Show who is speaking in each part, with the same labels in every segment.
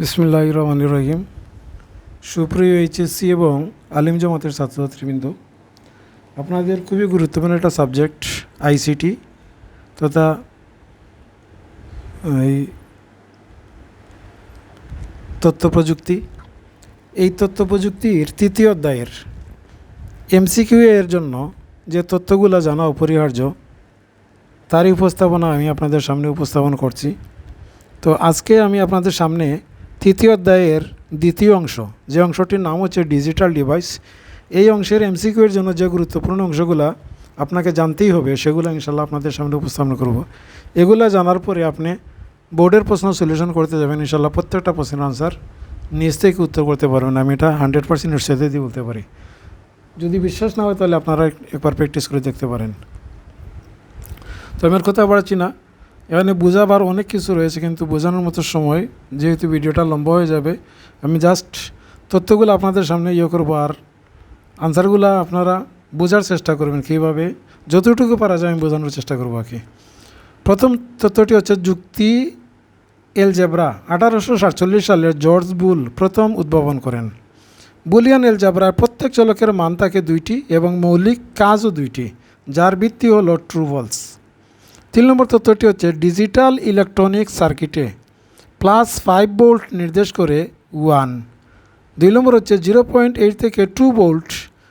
Speaker 1: বিসমুল্লাহ রহমান রহিম। সুপ্রিয় এইচএসসি এবং আলিম জামাতের ছাত্রছাত্রীবৃন্দ, আপনাদের খুবই গুরুত্বপূর্ণ একটা সাবজেক্ট, আইসিটি তথা এই তথ্য প্রযুক্তি। এই তথ্য প্রযুক্তির তৃতীয় অধ্যায়ের এমসিকিউ এর জন্য যে তথ্যগুলো জানা অপরিহার্য, তারই উপস্থাপনা আমি আপনাদের সামনে উপস্থাপন করছি। তো আজকে আমি আপনাদের সামনে তৃতীয় অধ্যায়ের দ্বিতীয় অংশ। যে অংশটির নাম হচ্ছে ডিজিটাল ডিভাইস। এই অংশের এমসিকিউ এর জন্য যে গুরুত্বপূর্ণ অংশগুলো আপনাকে জানতেই হবে, সেগুলো ইনশাল্লাহ আপনাদের সামনে উপস্থাপন করব। এগুলো জানার পরে আপনি বোর্ডের প্রশ্ন সলিউশন করতে যাবেন ইনশাল্লাহ প্রত্যেকটা প্রশ্নের আনসার নিজ থেকে উত্তর করতে পারবেন। আমি এটা হান্ড্রেড পার্সেন্ট সাথে দিয়ে বলতে পারি। যদি বিশ্বাস না হয় তাহলে আপনারা একবার প্র্যাকটিস করে দেখতে পারেন। তো আমি আর কথা বাড়াচ্ছি না। এখানে বোঝাবার অনেক কিছু রয়েছে, কিন্তু বোঝানোর মতো সময়, যেহেতু ভিডিওটা লম্বা হয়ে যাবে, আমি জাস্ট তথ্যগুলো আপনাদের সামনে ইয়ে করব আর আনসারগুলো আপনারা বোঝার চেষ্টা করবেন কীভাবে, যতটুকু পারা যায় আমি বোঝানোর চেষ্টা করব আর কি। প্রথম তথ্যটি হচ্ছে যুক্তি এলজেব্রা, আঠারোশো সাতচল্লিশ সালে জর্জ বুল প্রথম উদ্ভাবন করেন। বুলিয়ান এলজাবরার প্রত্যেক চলকের মান থাকে দুইটি এবং মৌলিক কাজও দুইটি, যার ভিত্তি হলো ট্রুভলস তিন নম্বর তথ্যটি হচ্ছে ডিজিটাল ইলেকট্রনিক সার্কিটে প্লাস ফাইভ বোল্ট নির্দেশ করে ওয়ান দুই নম্বর হচ্ছে জিরো পয়েন্ট এইট থেকে টু বোল্ট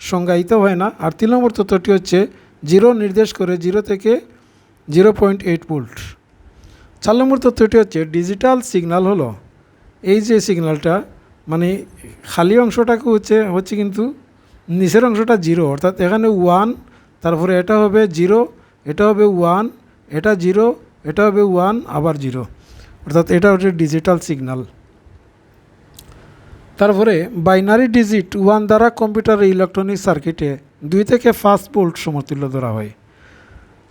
Speaker 1: সংজ্ঞায়িত হয় না। আর তিন নম্বর তথ্যটি হচ্ছে জিরো নির্দেশ করে জিরো থেকে জিরো পয়েন্ট এইট বোল্ট চার নম্বর তথ্যটি হচ্ছে ডিজিটাল সিগনাল হলো, এই যে সিগনালটা মানে খালি অংশটাকে হচ্ছে হচ্ছে কিন্তু নিচের অংশটা জিরো অর্থাৎ এখানে ওয়ান তারপরে এটা হবে জিরো এটা হবে ওয়ান এটা জিরো এটা হবে ওয়ান আবার জিরো অর্থাৎ এটা হচ্ছে ডিজিটাল সিগন্যাল তারপরে বাইনারি ডিজিট ওয়ান দ্বারা কম্পিউটারের ইলেকট্রনিক সার্কিটে দুই থেকে পাঁচ বোল্ট সমতুল্য ধরা হয়।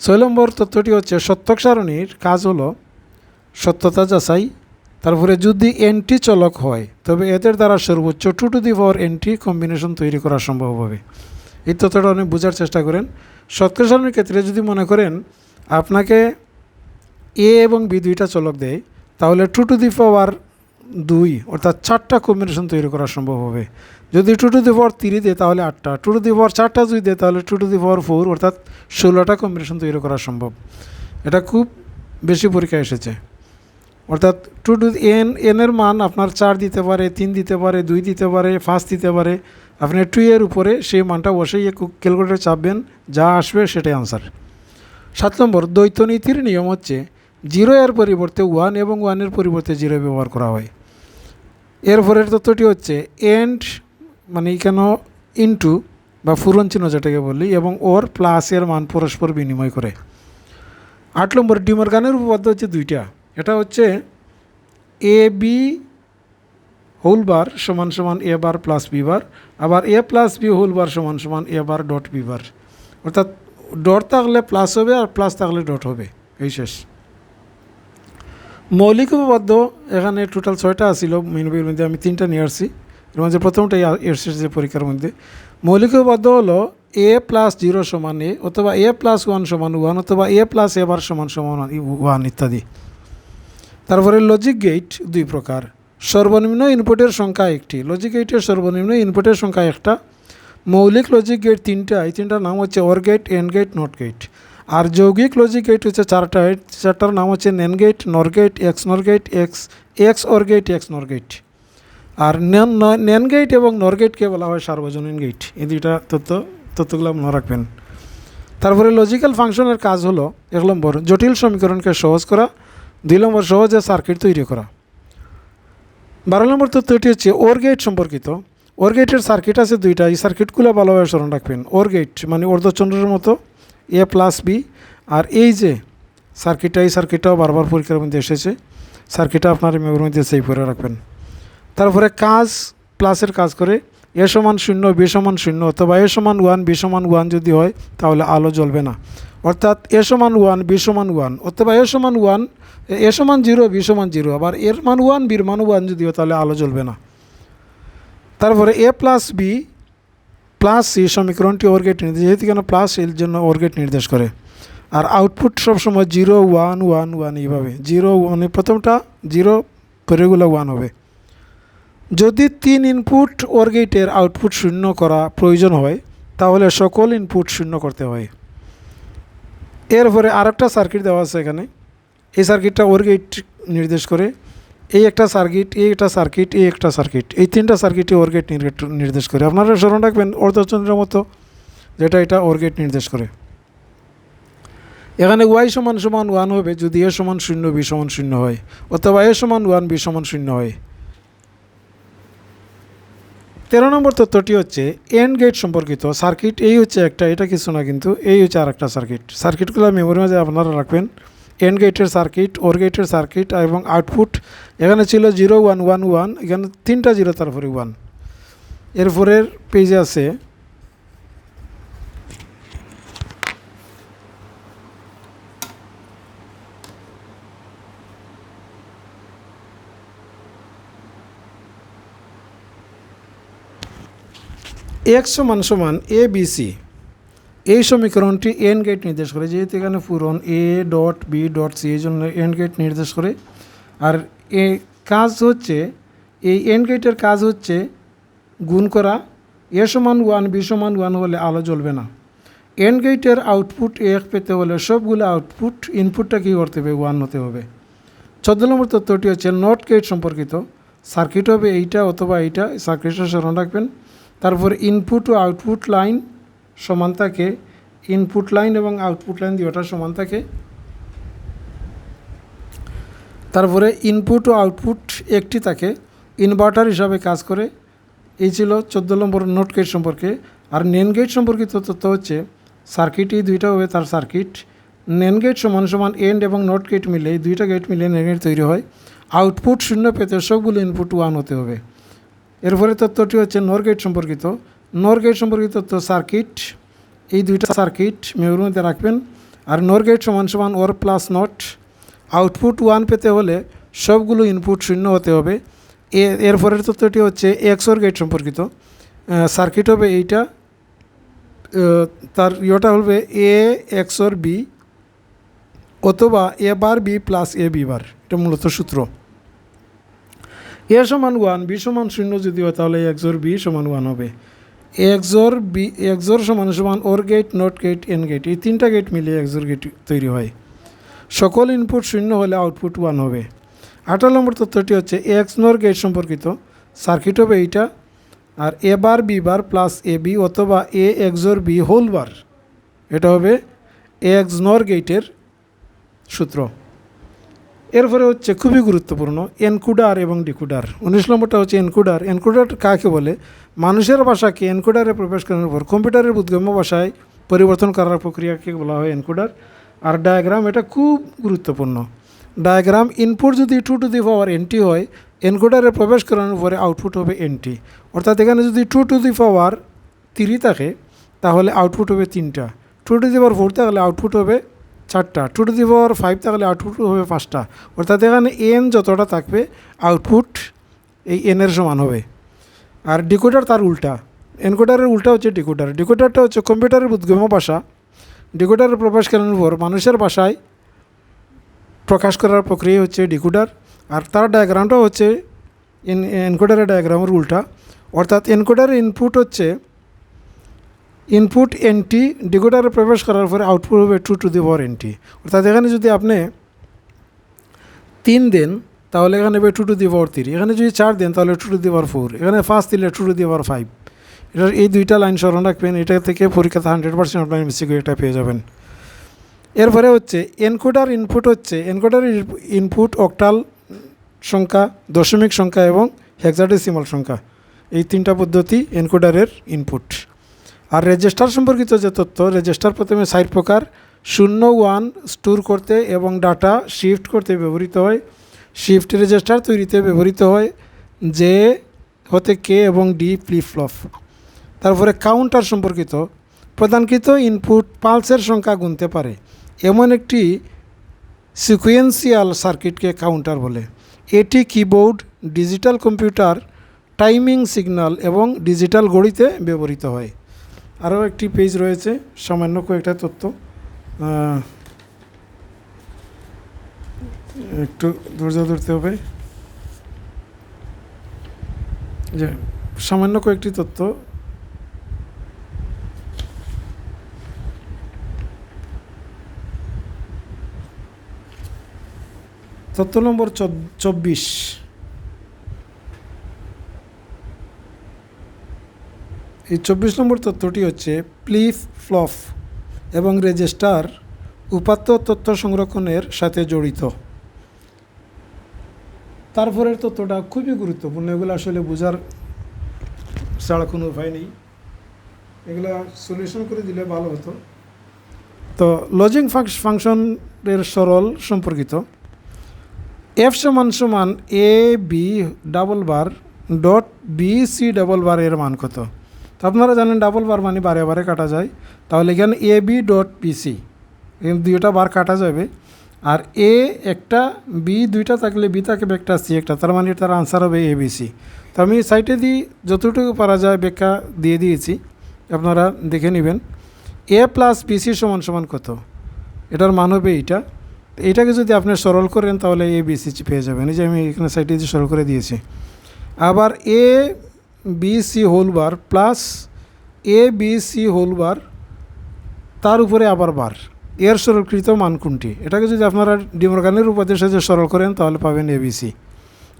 Speaker 1: ছয় নম্বর তথ্যটি হচ্ছে সত্যক সারণীর কাজ হলো সত্যতা যাচাই। তারপরে যদি এন্টি চলক হয়, তবে এদের দ্বারা সর্বোচ্চ টু টু দি পাওয়ার এন্টি কম্বিনেশন তৈরি করা সম্ভব হবে। এই তথ্যটা অনেক বোঝার চেষ্টা করেন। সত্যক সারণীর ক্ষেত্রে যদি মনে করেন আপনাকে এ এবং বি দুইটা চলক দেয়, তাহলে টু টু দি পাওয়ার দুই, অর্থাৎ চারটা কম্বিনেশন তৈরি করা সম্ভব হবে। যদি টু টু দি পাওয়ার তিরি দেয়, তাহলে আটটা। টু টু দি পাওয়ার চারটা দুই দেয়, তাহলে two to the power four অর্থাৎ ষোলোটা কম্বিনেশন তৈরি করা সম্ভব। এটা খুব বেশি পরীক্ষা এসেছে। অর্থাৎ টু টু এন এনের মান আপনার চার দিতে পারে, তিন দিতে পারে, দুই দিতে পারে, পাঁচ দিতে পারে। আপনি টু এর উপরে সেই মানটা বসেই ক্যালকুলেটার চাপবেন, যা আসবে সেটাই আনসার সাত নম্বর দ্বৈত নীতির নিয়ম হচ্ছে জিরো এর পরিবর্তে ওয়ান এবং ওয়ানের পরিবর্তে জিরো ব্যবহার করা হয়। এর পরের তথ্যটি হচ্ছে এন্ড মানে এখানে ইনটু বা ফুরন চিহ্ন যেটাকে বলি এবং ওর প্লাসের মান পরস্পর বিনিময় করে। আট নম্বর ডিমরগানের উপপাদ্য হচ্ছে দুইটা। এটা হচ্ছে এ বি হোল বার সমান সমান এ বার প্লাস বি বার আবার A plus B whole bar সমান সমান এ বার ডট বি বার অর্থাৎ ডট থাকলে প্লাস হবে আর প্লাস থাকলে ডট হবে, এই শেষ। মৌলিক উপপাদ্য, এখানে টোটাল ছয়টা আসছিল মিনবির মধ্যে আমি তিনটা নিয়ে আসছি। এর মধ্যে প্রথমটাই এসেছে পরীক্ষার মধ্যে। মৌলিক উপপাদ্য হলো এ প্লাস জিরো সমান এ অথবা এ প্লাস ওয়ান সমান ওয়ান অথবা এ প্লাস এ বার সমান সমান ওয়ান ইত্যাদি। তারপরে লজিক গেট দুই প্রকার। সর্বনিম্ন ইনপুটের সংখ্যা একটি। লজিক গেটের সর্বনিম্ন ইনপুটের সংখ্যা একটা। মৌলিক লজিক গেট তিনটা, এই তিনটার নাম হচ্ছে OR gate AND gate NOT gate আর যৌগিক লজিক গেট হচ্ছে চারটা চারটার নাম হচ্ছে NAND gate NOR gate XNOR gate X XOR gate XNOR gate আর নেন গেট এবং নর গেটকে বলা হয় সার্বজনীন গেট এই দুইটা তথ্য তথ্যগুলো মনে রাখবেন। তারপরে লজিক্যাল ফাংশনের কাজ হলো, এক নম্বর, জটিল সমীকরণকে সহজ করা, দুই নম্বর, সহজে সার্কিট তৈরি করা। বারো নম্বর তথ্যটি হচ্ছে ওর গেট সম্পর্কিত। ওর গেটের সার্কিট আছে দুইটা, এই সার্কিটগুলো ভালোভাবে স্মরণ রাখবেন। ওর গেট মানে অর্ধচন্দ্রের মতো এ প্লাস বি আর এই যে সার্কিটটা এই সার্কিটটাও বারবার পরীক্ষার মধ্যে এসেছে। সার্কিটটা আপনার মেমোরির মধ্যে সেভ করে রাখবেন। তারপরে কাজ প্লাসের কাজ করে এ সমান শূন্য বি সমান শূন্য, অথবা এ সমান ওয়ান বি সমান ওয়ান যদি হয়, তাহলে আলো জ্বলবে না। অর্থাৎ এ সমান ওয়ান বি সমান ওয়ান অথবা এ সমান ওয়ান এ সমান জিরো বি সমান জিরো আবার এর মান ওয়ান বির মান ওয়ান যদি হয়, তাহলে আলো জ্বলবে না। তারপরে A plus B plus C সমীকরণটি ওরগেট নির্দেশ যেহেতু কেন প্লাস এর জন্য ওরগেট নির্দেশ করে। আর আউটপুট সবসময় জিরো ওয়ান ওয়ান ওয়ান এইভাবে। জিরো মানে প্রথমটা জিরো পরেগুলো ওয়ান হবে। যদি তিন ইনপুট ওর গেটের আউটপুট শূন্য করা প্রয়োজন হয়, তাহলে সকল ইনপুট শূন্য করতে হয়। এরপরে আরেকটা সার্কিট দেওয়া আছে এখানে। এই সার্কিটটা ওর গেট নির্দেশ করে। এই একটা সার্কিট এই একটা সার্কিট এই একটা সার্কিট এই তিনটা সার্কিটই ওর গেট নির্দেশ করে। আপনারা স্মরণ রাখবেন অর্ধচন্দ্রের মতো, যেটা এটা ওর গেট নির্দেশ করে। এখানে ওয়াই সমান সমান ওয়ান হবে, যদি এ সমান শূন্য বি সমান শূন্য হয়, অথবা এ সমান ওয়ান বি সমান শূন্য হয়। তেরো নম্বর তথ্যটি হচ্ছে এন্ড গেট সম্পর্কিত সার্কিট এই হচ্ছে একটা, এটা কিছু না কিন্তু, এই হচ্ছে আর একটা সার্কিট সার্কিটগুলো মেমোরি মাঝে আপনারা রাখবেন। এন্ড গেটের সার্কিট ওর গেটের সার্কিট এবং আউটপুট এখানে ছিল জিরো ওয়ান ওয়ান ওয়ান এখানে তিনটা জিরো তারপরে ওয়ান এরপরের পেজে আছে এক্স সমান সমান এ বি সি এই সমীকরণটি এন গেট নির্দেশ করে, যেহেতু এখানে পূরণ A dot B dot C এই জন্য এন গেট নির্দেশ করে। আর এ কাজ হচ্ছে, এই এন গেটের কাজ হচ্ছে গুণ করা। এ সমান ওয়ান বি সমান ওয়ান হলে আলো জ্বলবে না। এন গেটের আউটপুট এক পেতে হলে সবগুলো আউটপুট ইনপুটটা কী করতে হবে? ওয়ান হতে হবে। চোদ্দ নম্বর তথ্যটি হচ্ছে নট গেট সম্পর্কিত। সার্কিট হবে এইটা অথবা এইটা সার্কিটটা স্মরণ রাখবেন। তারপর ইনপুট ও আউটপুট লাইন সমান থাকে ইনপুট লাইন এবং আউটপুট লাইন দুটা সমান থাকে তারপরে ইনপুট ও আউটপুট একটি থাকে ইনভার্টার হিসাবে কাজ করে। এই ছিল চোদ্দ নম্বর নোট গেট সম্পর্কে। আর নেন গেট সম্পর্কিত তথ্য হচ্ছে সার্কিট এই দুইটা হবে তার সার্কিট নেন গেট সমান সমান এন্ড এবং নট গেট মিলে এই দুইটা গেট মিলে নেন গেট তৈরি হয়। আউটপুট শূন্য পেতে সবগুলো ইনপুট ওয়ান হতে হবে। এরপরে তথ্যটি হচ্ছে নর গেট সম্পর্কিত। নর গেট সম্পর্কিত তথ্য সার্কিট এই দুইটা সার্কিট মধ্যে রাখবেন। আর নরগেট সমান সমান OR plus NOT output one পেতে হলে সবগুলো ইনপুট শূন্য হতে হবে। এ এরপরের তথ্যটি হচ্ছে এক্সোর গেট সম্পর্কিত। সার্কিট হবে এইটা। তার ইয়েটা হবে এ এক্সোর বি অথবা A bar B plus A B bar. এটা মূলত সূত্র। এ সমান ওয়ান বি সমান শূন্য যদি হয় তাহলে এক্সোর বি সমান ওয়ান হবে। এক্সোর বি এক্সোর সমান সমান OR gate NOT gate AND gate এই তিনটা গেট মিলিয়ে এক্সোর গেট তৈরি হয়। সকল ইনপুট শূন্য হলে আউটপুট ওয়ান হবে। আঠারো নম্বর তথ্যটি হচ্ছে এক্স নর গেট সম্পর্কিত। সার্কিট হবে এইটা। আর A bar B bar plus A B অথবা A XOR B whole bar এটা হবে এক্স নর গেটের সূত্র। এরপরে হচ্ছে খুবই গুরুত্বপূর্ণ, এনকুডার এবং ডিকুডার। উনিশ নম্বরটা হচ্ছে এনকুডার। এনকুডার কাকে বলে? মানুষের ভাষাকে এনকুডারে প্রবেশ করানোর পর কম্পিউটারের বোধগম্য ভাষায় পরিবর্তন করার প্রক্রিয়াকে বলা হয় এনকুডার। আর ডায়াগ্রাম, এটা খুব গুরুত্বপূর্ণ। ডায়াগ্রাম ইনপুট যদি two to the power N T হয়, এনকোডারে প্রবেশ করানোর পরে আউটপুট হবে এনটি অর্থাৎ এখানে যদি টু টু দি পাওয়ার তিরি থাকে, তাহলে আউটপুট হবে তিনটা। Two to the power four থাকলে আউটপুট হবে চারটা two to the power five থাকলে আউটপুট হবে পাঁচটা। অর্থাৎ এখানে এন যতটা থাকবে আউটপুট এই এনের সমান হবে। আর ডিকোডার তার উল্টা। এনকোডারের উল্টা হচ্ছে ডিকোডার ডিকোডারটা হচ্ছে কম্পিউটারের বোধগম্য ভাষা। ডিকোডারের প্রবেশ করানোর পর মানুষের ভাষায় প্রকাশ করার প্রক্রিয়া হচ্ছে ডিকোডার আর তার ডায়াগ্রামটা হচ্ছে এন এনকোডারের ডায়াগ্রামের উল্টা। অর্থাৎ এনকোডারের ইনপুট হচ্ছে ইনপুট এনটি ডিকোডারে প্রবেশ করার পরে আউটপুট হবে two to the power N T অর্থাৎ এখানে যদি আপনি তিন দেন, তাহলে এখানে হবে two to the power three এখানে যদি চার দেন, তাহলে two to the power four এখানে ফার্স্ট দিলে two to the power five এটার এই দুইটা লাইন স্মরণ রাখবেন, এটা থেকে পরীক্ষাতে হান্ড্রেড পার্সেন্ট আপনার মিসিকে এটা পেয়ে যাবেন। এরপরে হচ্ছে এনকোডার ইনপুট হচ্ছে এনকোডারের ইনপুট অক্টাল সংখ্যা, দশমিক সংখ্যা এবং হেক্সাডেসিমাল সংখ্যা। এই তিনটা পদ্ধতি এনকোডারের ইনপুট আর রেজিস্টার সম্পর্কিত যে তথ্য রেজিস্টার প্রথমে সাইড প্রকার, শূন্য ওয়ান স্টোর করতে এবং ডাটা শিফট করতে ব্যবহৃত হয়। শিফট রেজিস্টার তৈরিতে ব্যবহৃত হয় যে হতে কে এবং ডি ফ্লিপ তারপরে কাউন্টার সম্পর্কিত প্রদানকৃত ইনপুট পালসের সংখ্যা গুনতে পারে। এমন একটি সিকুয়েন্সিয়াল সার্কিটকে কাউন্টার বলে। এটি keyboard digital computer timing signal এবং ডিজিটাল ঘড়িতে ব্যবহৃত হয়। আরও একটি পেজ রয়েছে, সামান্য কয়েকটা তথ্য। একটু ধৈর্য ধরতে হবে। যে, সামান্য কয়েকটি তথ্য। তথ্য নম্বর চব- চব্বিশ। এই চব্বিশ নম্বর তথ্যটি হচ্ছে প্লিফ ফ্লফ এবং রেজিস্টার উপাত্ত তথ্য সংরক্ষণের সাথে জড়িত। তারপরের তথ্যটা খুবই গুরুত্বপূর্ণ, এগুলো আসলে বোঝার ছাড়া কোনো উপায় নেই। এগুলো সলিউশন করে দিলে ভালো হতো। তো লজিং ফাংশনের সরল সম্পর্কিত। এফ সমান সমান A B double bar dot B C double bar এর মান কত? তো আপনারা জানেন ডাবল বার মানে বারে বারে কাটা যায়। তাহলে এখানে এ বি ডট পিসি দুইটা বার কাটা যাবে। আর এ একটা বি দুইটা থাকলে বি থাকবে একটা সি একটা। তার মানে তার আনসার হবে এ বি সি তো আমি সাইটে দিই যতটুকু পারা যায় ব্যাখ্যা দিয়ে দিয়েছি। আপনারা দেখে নেবেন। এ প্লাস বি সি সমান সমান কত? এটার মান হবে এইটা। এইটাকে যদি আপনি সরল করেন তাহলে এ বি সি পেয়ে যাবেন। এই যে আমি এখানে সাইটে দিয়ে সরল করে দিয়েছি। আবার A B C whole bar plus A B C whole bar তার উপরে আবার বার এর সরলকৃত মান কোনটি? এটাকে যদি আপনারা ডিমরগানের উপাদের সাথে সরল করেন, তাহলে পাবেন এ বি সি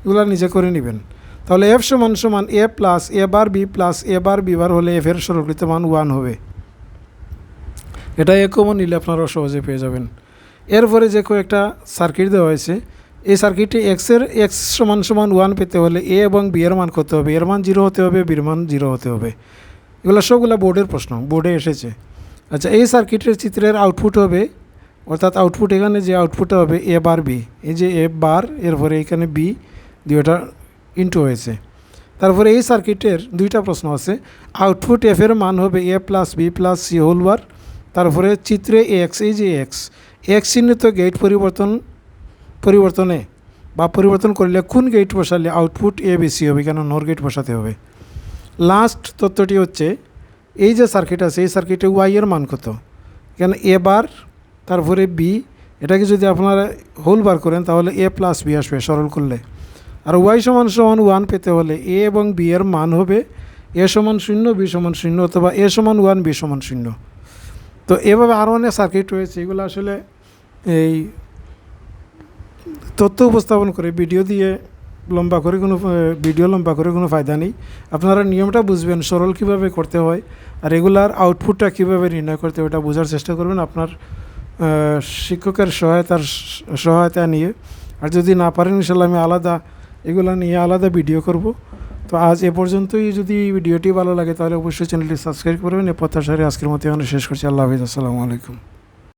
Speaker 1: এগুলো নিজে করে নেবেন। তাহলে এফ সমান সমান A plus A bar B plus A bar B bar হলে এফ এর সরলকৃত মান ওয়ান হবে। এটা এ কমন নিলে আপনারা সহজে পেয়ে যাবেন। এরপরে যে কয়েকটা সার্কিট দেওয়া হয়েছে এই সার্কিটে এক্সের এক্স সমান সমান ওয়ান পেতে হলে এ এবং বি এর মান কত হবে? এর মান জিরো হতে হবে বির মান জিরো হতে হবে। এগুলো সবগুলো বোর্ডের প্রশ্ন বোর্ডে এসেছে। আচ্ছা এই সার্কিটের চিত্রের আউটপুট হবে, অর্থাৎ আউটপুট এখানে যে আউটপুটটা হবে এ বার বি এই যে এ বার এরপরে এখানে বি দুইটা ইন্টু হয়েছে। তারপরে এই সার্কিটের দুইটা প্রশ্ন আছে আউটপুট এফ এর মান হবে A plus B plus C whole bar তারপরে চিত্রে এক্স এই যে এক্স এক্স চিহ্নিত গেট পরিবর্তন পরিবর্তনে বা পরিবর্তন করলে কোন গেট বসালে আউটপুট এ বেশি হবে? কেন নর গেট বসাতে হবে? লাস্ট তথ্যটি হচ্ছে, এই যে সার্কিট আছে, এই সার্কিটে ওয়াই এর মান কত? কেন এ বার তারপরে বি এটাকে যদি আপনারা হোল বার করেন, তাহলে এ প্লাস বি আসবে, সরল করলে। আর ওয়াই সমান সমান ওয়ান পেতে হলে এ এবং বি এর মান হবে এ সমান শূন্য বি সমান শূন্য, অথবা এ সমান ওয়ান বি সমান শূন্য। তো এভাবে আরও অনেক সার্কিট রয়েছে, এগুলো আসলে এই তথ্য উপস্থাপন করে, ভিডিও দিয়ে লম্বা করে কোনো ভিডিও লম্বা করে কোনো ফায়দা নেই। আপনারা নিয়মটা বুঝবেন, সরল কীভাবে করতে হয় আর রেগুলার আউটপুটটা কীভাবে নির্ণয় করতে হয় ওটা বোঝার চেষ্টা করবেন আপনার শিক্ষকের সহায়তার সহায়তা নিয়ে। আর যদি না পারেন ইনশাল্লাহ আমি আলাদা এগুলো নিয়ে আলাদা ভিডিও করব। তো আজ এ পর্যন্তই। যদি ভিডিওটি ভালো লাগে তাহলে অবশ্যই চ্যানেলটি সাবস্ক্রাইব করবেন। এ প্রত্যাশারে আজকের মতো এখানে শেষ করছি। আল্লাহ হাফিজ। আসসালামু আলাইকুম।